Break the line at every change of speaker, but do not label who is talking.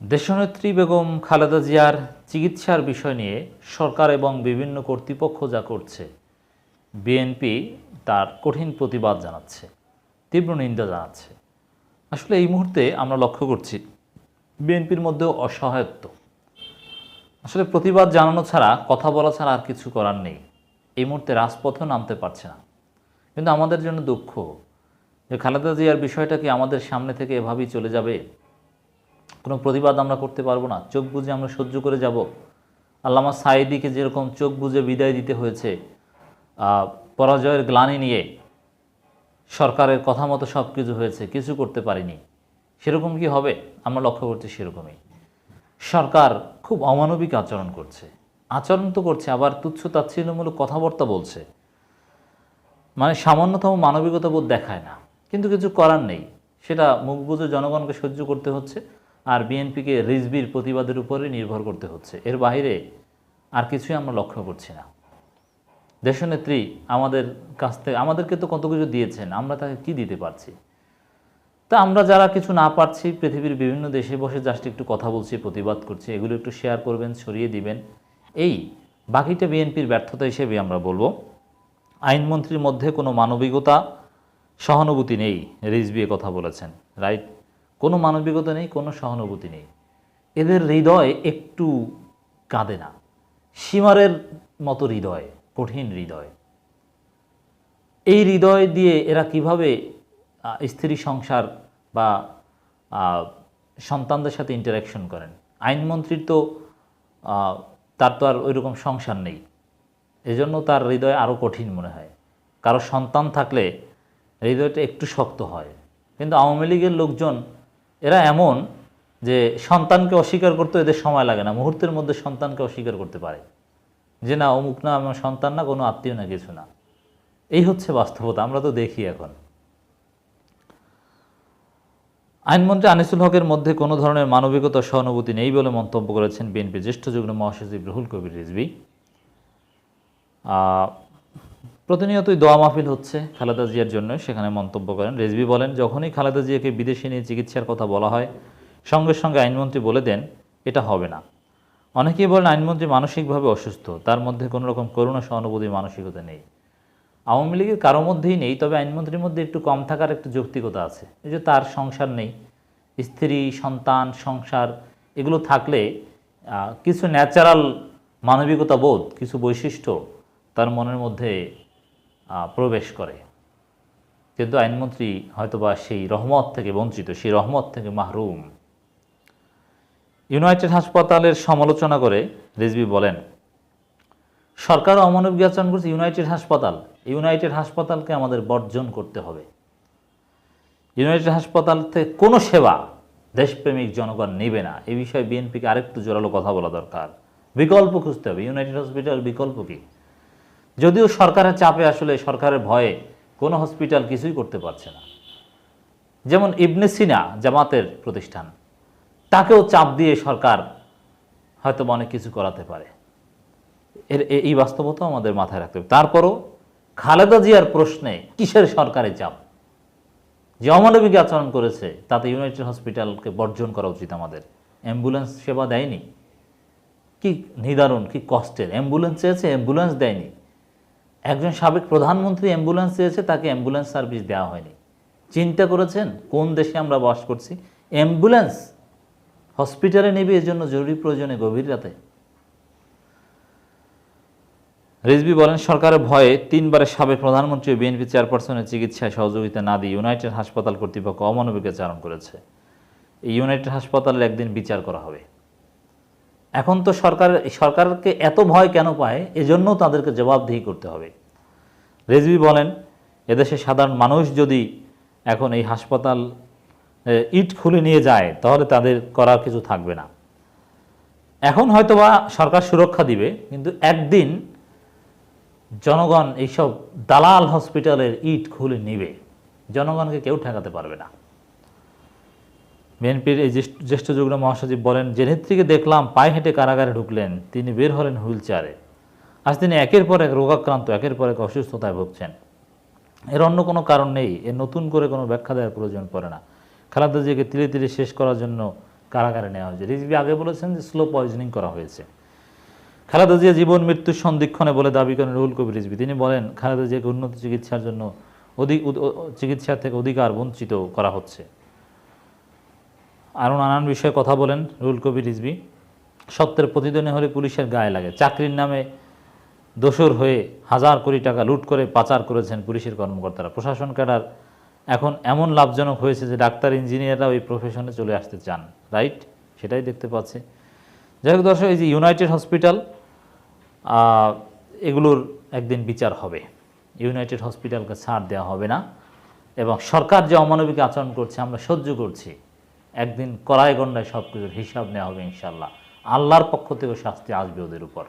দেশনেত্রী বেগম খালেদা জিয়ার চিকিৎসার বিষয় নিয়ে সরকার এবং বিভিন্ন কর্তৃপক্ষ যা করছে, বিএনপি তার কঠিন প্রতিবাদ জানাচ্ছে, তীব্র নিন্দা জানাচ্ছে। আসলে এই মুহূর্তে আমরা লক্ষ্য করছি, বিএনপির মধ্যেও অসহায়ত্ব। আসলে প্রতিবাদ জানানো ছাড়া, কথা বলা ছাড়া আর কিছু করার নেই। এই মুহূর্তে রাজপথেও নামতে পারছে না। কিন্তু আমাদের জন্য দুঃখ যে খালেদা জিয়ার বিষয়টা কি আমাদের সামনে থেকে এভাবেই চলে যাবে? কোনো প্রতিবাদ আমরা করতে পারব না। চোখ বুজে আমরা সহ্য করে যাব। আল্লামা সাইদিকে যেরকম চোখ বুজে বিদায় দিতে হয়েছে পরাজয়ের গ্লানি নিয়ে সরকারের কথা মতো সব কিছু হয়েছে, কিছু করতে পারিনি। সেরকম কি হবে? আমরা লক্ষ্য করছি সেরকমই। সরকার খুব অমানবিক আচরণ করছে। আচরণ তো করছে, আবার তুচ্ছ তাচ্ছিল্যমূলক কথাবার্তা বলছে। মানে সামান্যতম মানবিকতা বোধ দেখায় না। কিন্তু কিছু করার নেই। সেটা মুখ বুঝে জনগণকে সহ্য করতে হচ্ছে। আর বিএনপিকে রিজবির প্রতিবাদের উপরে নির্ভর করতে হচ্ছে। এর বাইরে আর কিছুই আমরা লক্ষ্য করছি না। দেশনেত্রী আমাদের কাছ থেকে আমাদেরকে তো কত কিছু দিয়েছেন, আমরা তাকে কি দিতে পারছি? তা আমরা যারা কিছু না পারছি, পৃথিবীর বিভিন্ন দেশে বসে জাস্ট একটু কথা বলছি, প্রতিবাদ করছি, এগুলো একটু শেয়ার করবেন, ছড়িয়ে দিবেন। এই বাকিটা বিএনপির ব্যর্থতা হিসেবে আমরা বলব। আইনমন্ত্রীর মধ্যে কোনো মানবিকতা, সহানুভূতি নেই, রিজবি এ কথা বলেছেন রাইট কোনো মানবিকতা নেই, কোনো সহানুভূতি নেই। এদের হৃদয় একটু কাঁদে না। সীমারের মতো হৃদয়, কঠিন হৃদয়। এই হৃদয় দিয়ে এরা কীভাবে স্ত্রী সংসার বা সন্তানদের সাথে ইন্টারাকশন করেন? আইনমন্ত্রীর তো তার তো আর ওইরকম সংসার নেই। এজন্য তার হৃদয় আরও কঠিন মনে হয়। কারও সন্তান থাকলে হৃদয়টা একটু শক্ত হয়। কিন্তু আওয়ামী লীগের লোকজন এরা এমন যে সন্তানকে অস্বীকার করতে এদের সময় লাগে না মুহূর্তের মধ্যে সন্তানকে অস্বীকার করতে পারে। যে না অমুক না আমার সন্তান না কোনো আত্মীয় না কিছু না। এই হচ্ছে বাস্তবতা আমরা তো দেখি এখন। আইনমন্ত্রী আনিসুল হকের মধ্যে কোনো ধরনের মানবিকতা সহানুভূতি নেই বলে মন্তব্য করেছেন বিএনপি জ্যেষ্ঠ যুগ্ম মহাসচিব রুহুল কবির আহ, প্রতিনিয়তই দোয়া মাহফিল হচ্ছে খালেদা জিয়ার জন্য, সেখানে মন্তব্য করেন। রেজবি বলেন, যখনই খালেদা জিয়াকে বিদেশে নিয়ে চিকিৎসার কথা বলা হয়, সঙ্গে সঙ্গে আইনমন্ত্রী বলে দেন, এটা হবে না। অনেকেই বলেন, আইনমন্ত্রী মানসিকভাবে অসুস্থ, তার মধ্যে কোনো রকম করুণা, সহানুভূতি, মানসিকতা নেই। আওয়ামী লীগের কারও মধ্যেই নেই, তবে আইনমন্ত্রীর মধ্যে একটু কম থাকার একটু যৌক্তিকতা আছে। এই যে তার সংসার নেই, স্ত্রী, সন্তান, সংসার, এগুলো থাকলে কিছু ন্যাচারাল মানবিকতা বোধ, কিছু বৈশিষ্ট্য তার মনের মধ্যে প্রবেশ করে। কিন্তু আইনমন্ত্রী হয়তোবা সেই রহমত থেকে বঞ্চিত, সেই রহমত থেকে মাহরুম। ইউনাইটেড হাসপাতালের সমালোচনা করে রিজবি বলেন, সরকার অমানবিক আচরণ করছে ইউনাইটেড হাসপাতাল। ইউনাইটেড হাসপাতালকে আমাদের বর্জন করতে হবে। ইউনাইটেড হাসপাতাল থেকে কোনো সেবা দেশপ্রেমিক জনগণ নেবে না। এ বিষয়ে বিএনপিকে আরেকটু জোরালো কথা বলা দরকার। বিকল্প খুঁজতে হবে। ইউনাইটেড হসপিটাল বিকল্প কি? যদিও সরকারের চাপে আসলে সরকারের ভয়ে কোনো হসপিটাল কিছুই করতে পারছে না। যেমন ইবনে সিনা জামাতের প্রতিষ্ঠান, তাকেও চাপ দিয়ে সরকার হয়তো অনেক কিছু করাতে পারে। এর এই বাস্তবতা আমাদের মাথায় রাখতে হবে। তারপরও খালেদা জিয়ার প্রশ্নে কিসের সরকারি চাপ? যে অমানবিক আচরণ করেছে, তাতে ইউনাইটেড হসপিটালকে বর্জন করা উচিত আমাদের। অ্যাম্বুলেন্স সেবা দেয়নি। কি নিদারুণ, কি কষ্টের। অ্যাম্বুলেন্স চেয়েছে, অ্যাম্বুলেন্স দেয়নি। একজন সাবেক প্রধানমন্ত্রী অ্যাম্বুলেন্স চেয়েছে তাকে অ্যাম্বুলেন্স সার্ভিস দেওয়া হয়নি। চিন্তা করেছেন, কোন দেশে আমরা বাস করছি? অ্যাম্বুলেন্স হসপিটালে নেবে এর জন্য জরুরি প্রয়োজনে গভীর রাতে। রিজবি বলেন, সরকারের ভয়ে তিনবারের সাবেক প্রধানমন্ত্রী বিএনপি চেয়ারপারসনের চিকিৎসায় সহযোগিতা না দিয়ে ইউনাইটেড হাসপাতাল কর্তৃপক্ষ অমানবিক আচরণ করেছে। এই ইউনাইটেড হাসপাতালের একদিন বিচার করা হবে। এখন তো সরকার, সরকারকে এত ভয় কেন পায়? এজন্য তাদেরকে জবাবদিহি করতে হবে। রেজবি বলেন, এদেশে সাধারণ মানুষ যদি এখন এই হাসপাতাল ইট খুলে নিয়ে যায়, তাহলে তাদের করার কিছু থাকবে না। এখন হয়তোবা সরকার সুরক্ষা দিবে, কিন্তু একদিন জনগণ এইসব দালাল হসপিটালের ইট খুলে নিবে। জনগণকে কেউ ঠেকাতে পারবে না। বিএনপির এই জ্যেষ্ঠ যুগ্ম মহাসচিব বলেন, যে নেত্রীকে দেখলাম পায়ে হেঁটে কারাগারে ঢুকলেন, তিনি বের হলেন হুইল চেয়ারে আজ তিনি একের পর এক রোগাক্রান্ত, একের পর এক অসুস্থতায় ভুগছেন। এর অন্য কোনো কারণ নেই, এর নতুন করে কোনো ব্যাখ্যা দেওয়ার প্রয়োজন পড়ে না। খালেদা জিয়াকে তিলে তিলে শেষ করার জন্য কারাগারে নেওয়া হয়েছে। রিজভি আগে বলেছেন যে স্লো পয়জনিং করা হয়েছে। খালেদা জিয়া জীবন, মৃত্যুর সন্ধিক্ষণে বলে দাবি করেন রুহুল কবির রিজভি। তিনি বলেন, খালেদা উন্নত চিকিৎসার জন্য অধিক চিকিৎসা থেকে অধিকার বঞ্চিত করা হচ্ছে। আরও নানান বিষয়ে কথা বলেন রুহুল কবির রিজভি। সত্যের প্রতিদ্বন্দ্বী হলে পুলিশের গায়ে লাগে। চাকরির নামে দোসর হয়ে হাজার কোটি টাকা লুট করে পাচার করেছেন পুলিশের কর্মকর্তারা। প্রশাসন ক্যাডার এখন এমন লাভজনক হয়েছে যে ডাক্তার, ইঞ্জিনিয়াররা ওই প্রফেশনে চলে আসতে চান। রাইট সেটাই দেখতে পাচ্ছি। যাই হোক দর্শক, এই যে ইউনাইটেড হসপিটাল এগুলোর একদিন বিচার হবে। ইউনাইটেড হসপিটালকে ছাড় দেওয়া হবে না। এবং সরকার যে অমানবিক আচরণ করছে, আমরা সহ্য করছি। একদিন কড়াই গন্ডায় সব কিছুর হিসাব নেওয়া হবে ইনশাল্লাহ আল্লাহর পক্ষ থেকে শাস্তি আসবে ওদের উপর।